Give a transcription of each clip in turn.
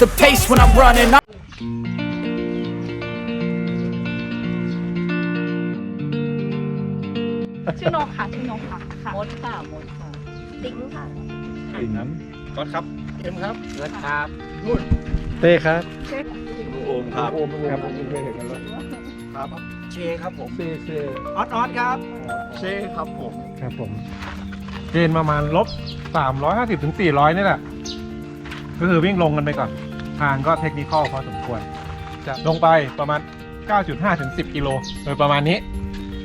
the pace when I'm running. I- ชื่อนกค่ะชื่อนกค่ะค่ะมดค่ะมดค่ะติ๊งค่ะครับก๊อตครับเอ็มครับเกิดครับเต้ครับโอมครับโอมครับผมเคยเห็นกันแล้วครับเชครับผมเซเซออสออสครับเชครับผมครับผมเกณฑ์ประมาณลบ350ถึง400นี่แหละก็คือวิ่งลงกันไปก่อน ทางก็เทคนิคพอสมควร จะลงไปประมาณ 9.5ถึง10 กิโลโดยประมาณนี้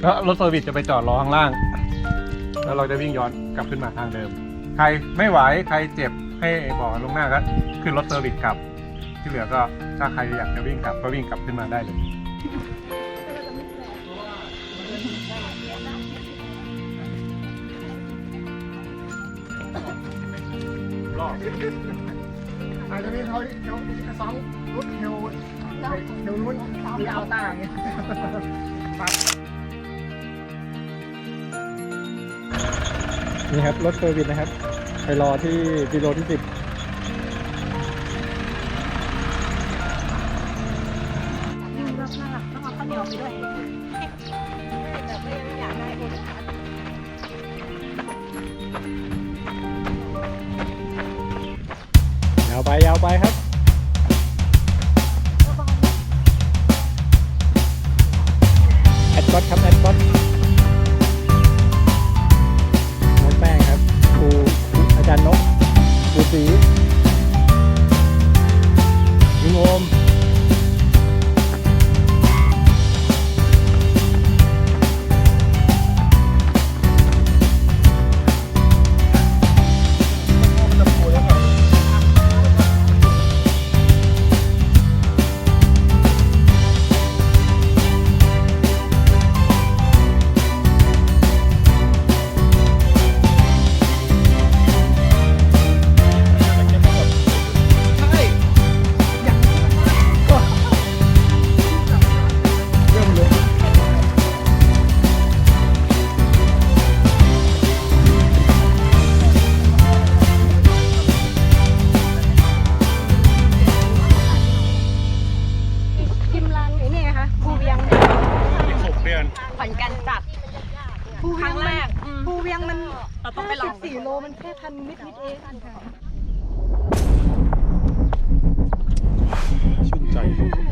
แล้วรถเซอร์วิสจะไปจอดรอข้างล่าง แล้วเราจะวิ่งย้อนกลับขึ้นมาทางเดิม ใครไม่ไหวใครเจ็บให้บอกลงหน้าก็ขึ้นรถเซอร์วิสกลับ ที่เหลือก็ถ้าใครอยากจะวิ่งกลับก็วิ่งกลับขึ้นมาได้เลยอ อาจจะมีเขาเดี๋ยวสองรถเทวเทวนู้นมีเอาต้าไงนี่ครับ รถเซอร์วิสนะครับ ไปรอที่กิโลที่สิบอืมรสชาติต้องเอาข้าวเหนียวไปด้วยแต่ไม่อยากได้โบ ยาวไปยาวไปครับ ขอนแก่นจัด ภูคเวียรั้งงแรแรกกภูเวียงมันเราต้องไปลองสี่โลมันแค่พันนิดนิดๆเองค่ะ ชื่นใจ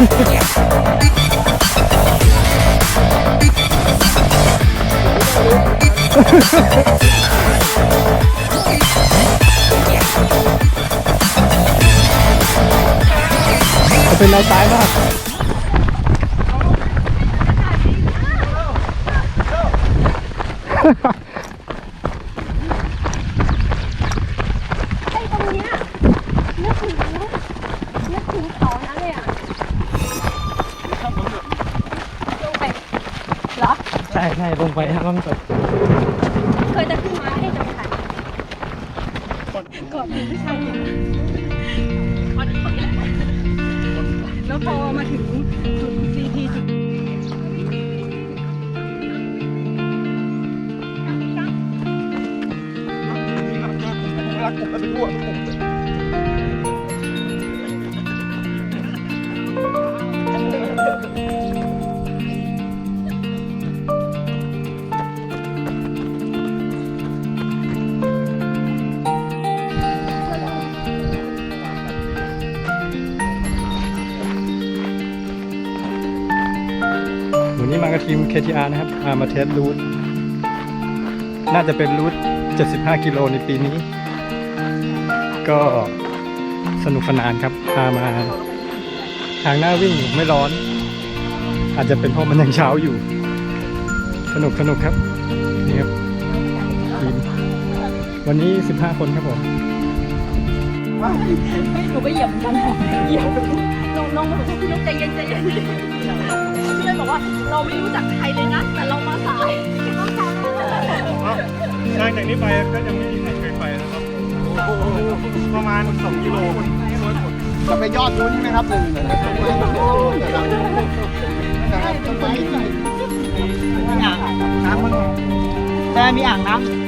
เป็นไรตายมาก ลงไปนะต้องแบบเคยจะขึ้นมาให้จับขาก่อนไม่ใช่วันนี้แหละแล้วพอมาถึงจุดซีทีจุดรักผมแล้วทั่ กับทีม KTR นะครับพามาเทสรูทน่าจะเป็นรูท 75 กิโลในปีนี้ ก็สนุกสนานครับ พามา ทางหน้าวิ่งไม่ร้อน อาจจะเป็นเพราะมันยังเช้าอยู่ สนุกสนุกครับ นี่ครับทีมวันนี้ 15 คนครับผมหนูก็เหยียบเหมือนกันเหยียบ น้องน้องบอกว่าพี่นุ๊กใจเย็นใจเย็นพี่เลยบอกว่าเราไม่รู้จักใครเลยนะ แต่เรามาสายทางจากนี้ไปก็ยังไม่มีใครเคยไปนะครับประมาณ2กิโลคนที่รถหมดจะไปยอดนู้นใช่ไหมครับหนึ่งนะครับนะครับต้นไม้ใหญ่มีอ่างน้ำมันแต่มีอ่างน้ไ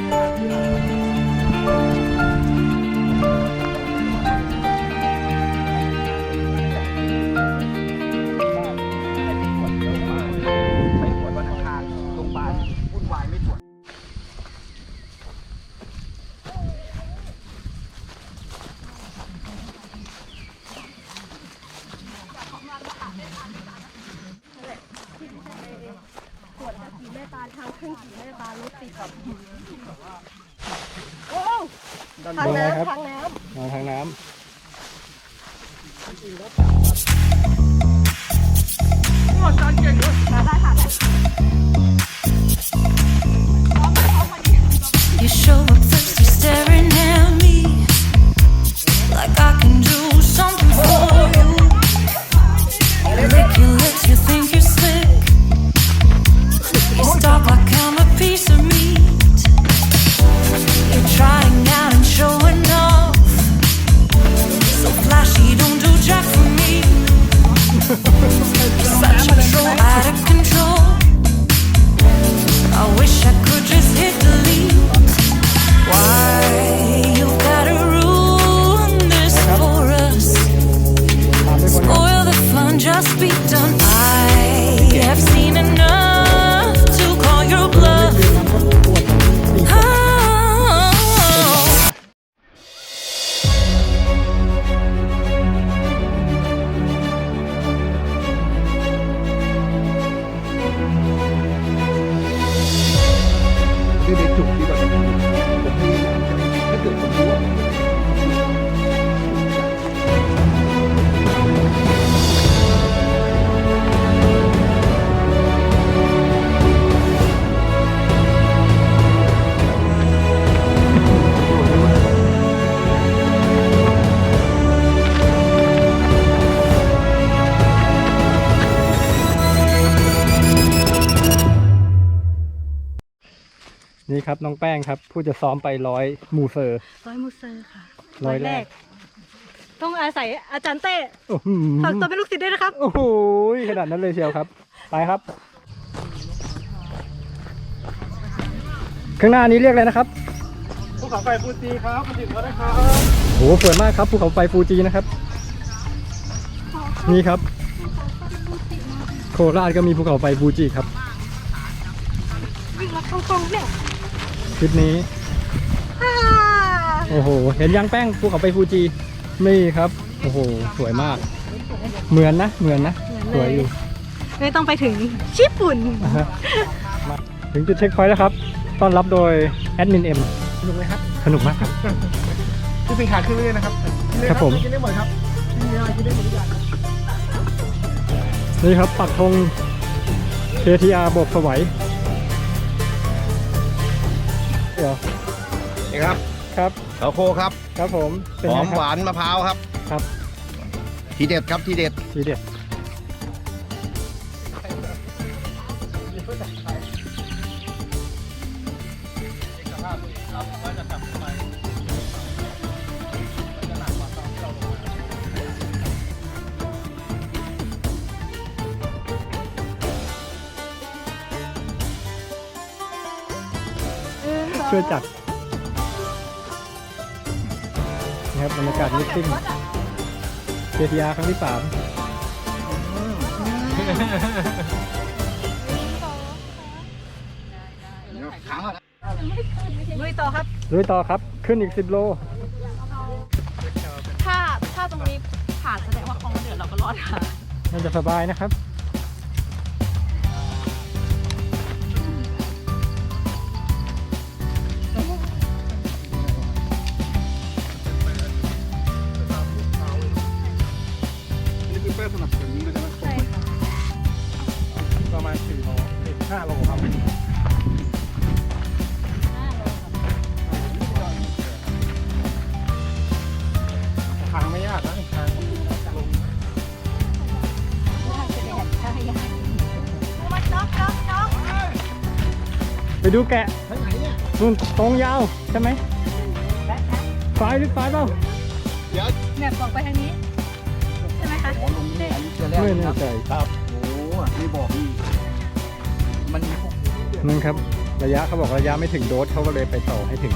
ตารถติดแบบโอ้ทางเป็นไงครับน้ำทางน้มาทางน้ำำมาได้ค่ะ You นี่ครับน้องแป้งครับ ผู้จะซ้อมไปร้อยมูเซอร์ร้อยมูเซอร์ค่ะร้อยแรก ต้องอาศัยอาจารย์เต้โอ้โหฝากตัวเป็นลูกศิษย์ด้วยนะครับ โอ้โหขนาดนั้นเลยเชียวครับ ไปครับ ข้างหน้านี้เรียกอะไรนะครับภูเขาไฟฟูจิครับมาถึงแล้วนะครับโอ้โหสวยมากครับภูเขาไฟฟูจินะครับ นี่ครับ โคราชก็มีภูเขาไฟฟูจิครับ วิ่งรับตรงๆเนี่ยคลิปนี้ อ่าโอ้โห เห็นยังแป้งภูเขาไฟฟูจินี่ครับ โอ้โห สวยมาก เหมือนนะ เหมือนนะ สวยอยู่ไม่ต้องไปถึงญี่ปุ่นอ่าฮะมาถึงจุดเช็คพอยต์แล้วครับ ต้อนรับโดยแอดมินเอ็มสนุกไหมครับสนุกมากครับที่เป็นขาขึ้นเรื่อยๆนะครับครับผม กินได้หมดครับกินได้กินได้หมดทุกอย่างนี่ครับปักธง KTR บกสวัย เดี๋ยวนี่ครับครับเสาโคครับครับผมเป็นหอไงมคหรับวานมะพร้าวครับ ครับ ทีเด็ดครับทีเด็ดทีเด็ด ช่วยจัดนะครับบรรยากาศมิทติ้ง KTR ครั้งที่สามลุยต่อครับ ลุยต่อครับ ขึ้นอีก 10 โล ถ้าถ้าตรงนี้ผ่านแสดงว่าคลองมะเดือดเราก็รอดค่ะ น่าจะสบายนะครับ นี่คือแป้งสนับสนุนเลยใช่ไหมใช่ค่ะประมาณ4โล5โลครับทางไม่ยากนะทางลงมันน็อกน็อกน็อกไปดูแกะนู่นตรงยาวใช่ไหมซ้ายหรือซ้ายเปล่าแมปบอกไปทางนี้ อ๋อลงนี่อันนี้เจอแล้วไม่คแน่รับใจครับโอ้ไม่บอกนี่มันมีพวกนั่นครับ ระยะเขาบอกระยะไม่ถึงโดสเขาก็เลยไปต่อให้ถึง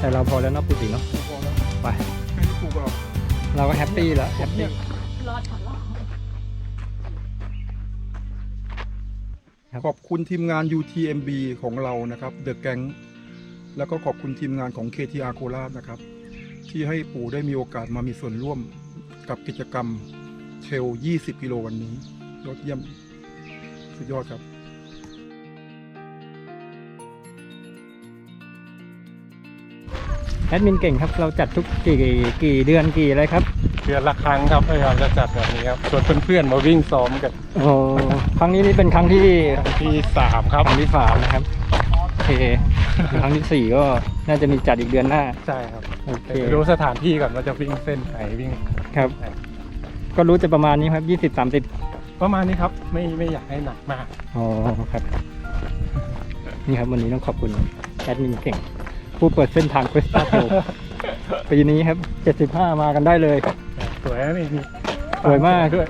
แต่เราพอแล้วเนาะปุติเนาะไปไม่ได้ปลูกหรอกเราก็แฮปปี้แล้วแฮปปี้รอดค่ะรอดขอบคุณทีมงาน UTMB ของเรานะครับ The Gang แล้วก็ขอบคุณทีมงานของ KTR โคราชนะครับ ที่ให้ปู่ได้มีโอกาสมามีส่วนร่วมกับกิจกรรม เทรล20 กิโลวันนี้ยอดเยี่ยม สุดยอดครับแอดมินเก่งครับเราจัดทุกกี่กี่เดือนกี่อะไรครับเดือนละครั้งครับพยายามจะจัดแบบนี้ครับชวนเพื่อนๆมาวิ่งซ้อมกันโอ้โหครั้งนี้นี่เป็นครั้งที่ครั้งที่สามครับครั้งที่สามนะครับโอเคครั้งที่สี่ก็น่าจะมีจัดอีกเดือนหน้าใช่ครับโอเคไปดูสถานที่ก่อนว่าจะวิ่งเส้นไหนวิ่งครับ ก็รู้จะประมาณนี้ครับยี่สิบสามสิบประมาณนี้ครับ ไม่ไม่อยากให้หนักมาก อ๋อครับ นี่ครับวันนี้ต้องขอบคุณแอดมินเก่ง ผู้เปิดเส้นทางเควสตาโปีนี้ครับ 75 มากันได้เลย สวยนะนี่มีสวยมากด้วย